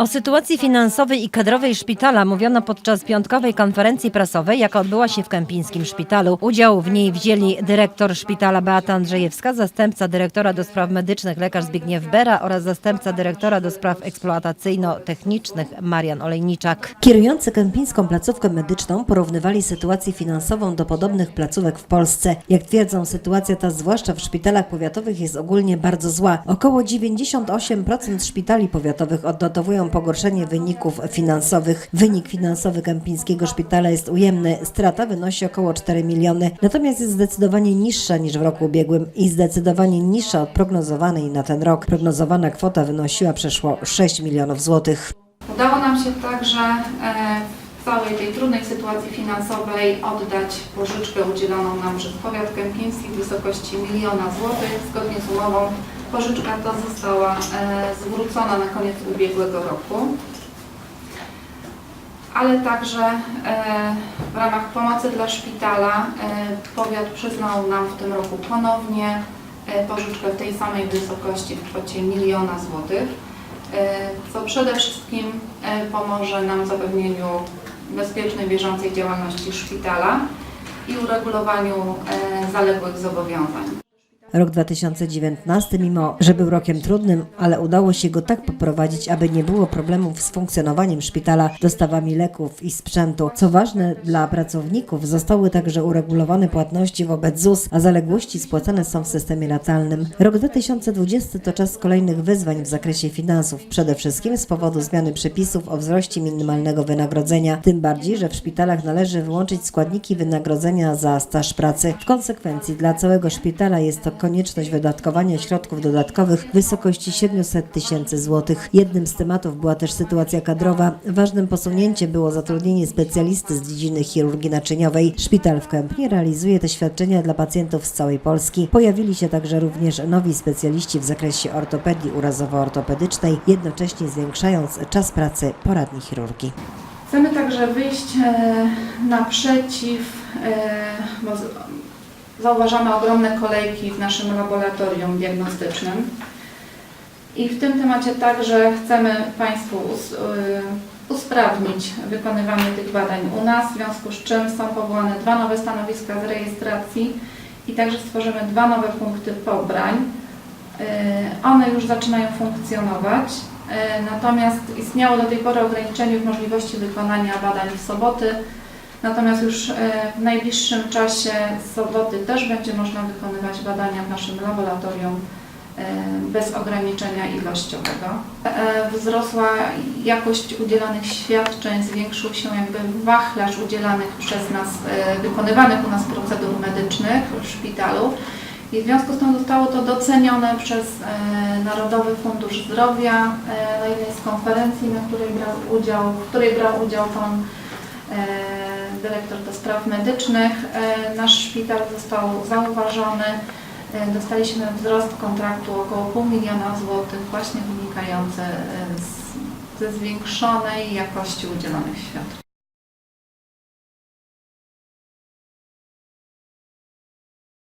O sytuacji finansowej i kadrowej szpitala mówiono podczas piątkowej konferencji prasowej, jaka odbyła się w Kępińskim Szpitalu. Udział w niej wzięli dyrektor szpitala Beata Andrzejewska, zastępca dyrektora do spraw medycznych lekarz Zbigniew Bera oraz zastępca dyrektora do spraw eksploatacyjno-technicznych Marian Olejniczak. Kierujący kępińską placówkę medyczną porównywali sytuację finansową do podobnych placówek w Polsce. Jak twierdzą, sytuacja ta, zwłaszcza w szpitalach powiatowych, jest ogólnie bardzo zła. Około 98% szpitali powiatowych odnotowują pogorszenie wyników finansowych. Wynik finansowy Kępińskiego Szpitala jest ujemny. Strata wynosi około 4 miliony, natomiast jest zdecydowanie niższa niż w roku ubiegłym i zdecydowanie niższa od prognozowanej na ten rok. Prognozowana kwota wynosiła przeszło 6 milionów złotych. Udało nam się także e, w całej tej trudnej sytuacji finansowej oddać pożyczkę udzieloną nam przez powiat kępiński w wysokości miliona złotych. Zgodnie z umową pożyczka ta została e, zwrócona na koniec ubiegłego roku. Ale także e, w ramach pomocy dla szpitala e, powiat przyznał nam w tym roku ponownie pożyczkę w tej samej wysokości w kwocie miliona złotych co przede wszystkim pomoże nam w zapewnieniu bezpiecznej, bieżącej działalności szpitala i uregulowaniu zaległych zobowiązań. Rok 2019, mimo że był rokiem trudnym, ale udało się go tak poprowadzić, aby nie było problemów z funkcjonowaniem szpitala, dostawami leków i sprzętu. Co ważne dla pracowników, zostały także uregulowane płatności wobec ZUS, a zaległości spłacane są w systemie latalnym. Rok 2020 to czas kolejnych wyzwań w zakresie finansów, przede wszystkim z powodu zmiany przepisów o wzroście minimalnego wynagrodzenia, tym bardziej, że w szpitalach należy wyłączyć składniki wynagrodzenia za staż pracy. W konsekwencji dla całego szpitala jest to konieczność wydatkowania środków dodatkowych w wysokości 700 tysięcy złotych. Jednym z tematów była też sytuacja kadrowa. Ważnym posunięciem było zatrudnienie specjalisty z dziedziny chirurgii naczyniowej. Szpital w Kępnie realizuje te świadczenia dla pacjentów z całej Polski. Pojawili się także również nowi specjaliści w zakresie ortopedii urazowo-ortopedycznej, jednocześnie zwiększając czas pracy poradni chirurgii. Chcemy także wyjść e, naprzeciw, e, zauważamy ogromne kolejki w naszym laboratorium diagnostycznym. I w tym temacie także chcemy Państwu y, usprawnić wykonywanie tych badań u nas, w związku z czym są powołane dwa nowe stanowiska z rejestracji i także stworzymy dwa nowe punkty pobrań. Y, One już zaczynają funkcjonować, y, natomiast istniało do tej pory ograniczenie w możliwości wykonania badań w soboty, natomiast już y, w najbliższym czasie z soboty też będzie można wykonywać badania w naszym laboratorium y, bez ograniczenia ilościowego. E, Wzrosła jakość udzielanych świadczeń, zwiększył się jakby wachlarz udzielanych przez nas, e, wykonywanych u nas procedur medycznych w szpitalu. I w związku z tym zostało to docenione przez e, Narodowy Fundusz Zdrowia e, na jednej z konferencji, na której brał udział, w której brał udział pan e, dyrektor do spraw medycznych. E, Nasz szpital został zauważony. E, Dostaliśmy wzrost kontraktu około pół miliona złotych właśnie wynikający e, z, ze zwiększonej jakości udzielonych świadczeń.